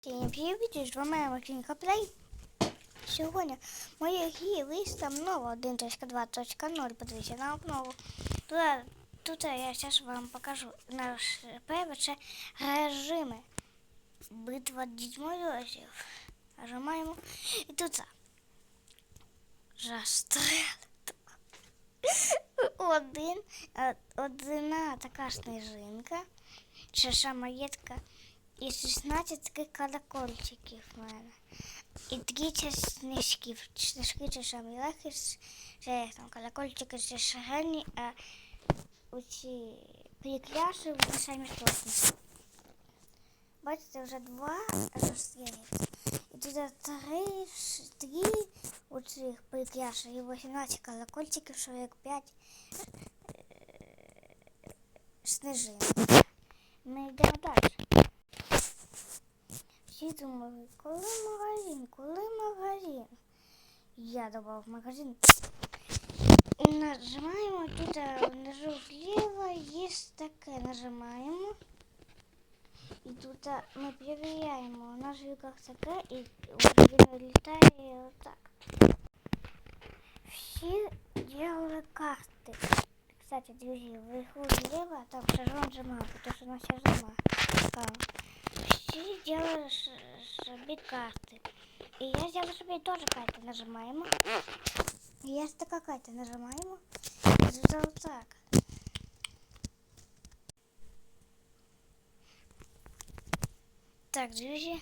Всім привіт, з вами Максимка Плей. Сьогодні моє гі листом нова 1.2.0. Подивіться на обнову. Тут, я зараз вам покажу наш перший режими. Битва дідьморозів. Нажимаємо. І тут це. Застрел. Один, е, одна така снежинка. Це самоєдка. І 16 таких колокольчиків в мене. І такі снежки. Снежки це самі легкі, це там колокольчики це шагальні, а оці прикляші вони самі сложні. Бачите, вже два розстрілів. І тут три, три оцих прикляші і 18 колокольчиків, 45 е, снежинок. Ми йдемо далі. Всі думали, коли магазин, коли магазин. Я добавив магазин. І нажимаємо тут а, внизу зліва є таке. Нажимаємо. І тут а, ми перевіряємо. В руках таке і він літає отак. Всі делали карти. Кстати, друзі, вверху зліва там шажон зима, потому что у нас сейчас зима. стала. Все делали с- себе карты. И я сделала себе тоже карты. Нажимаем. И я такая карта нажимаем. И тут вот так. Так, друзі.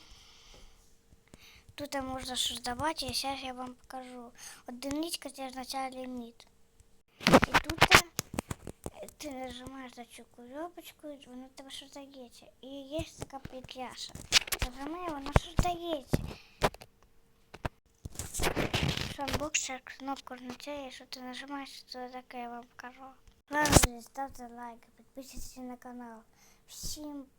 Тут можна создавати, і зараз я вам покажу. Одиничка це означає ліміт. І тут е, ти нажимаєш на цю кульопочку, і воно в тебе создається. І є така петляша. Нажимає, воно создається. Шанбокс ця кнопка означає, що ти нажимаєш, то таке я вам покажу. Ладно, друзі, ставте лайки, підписуйтесь на канал. Всім пока.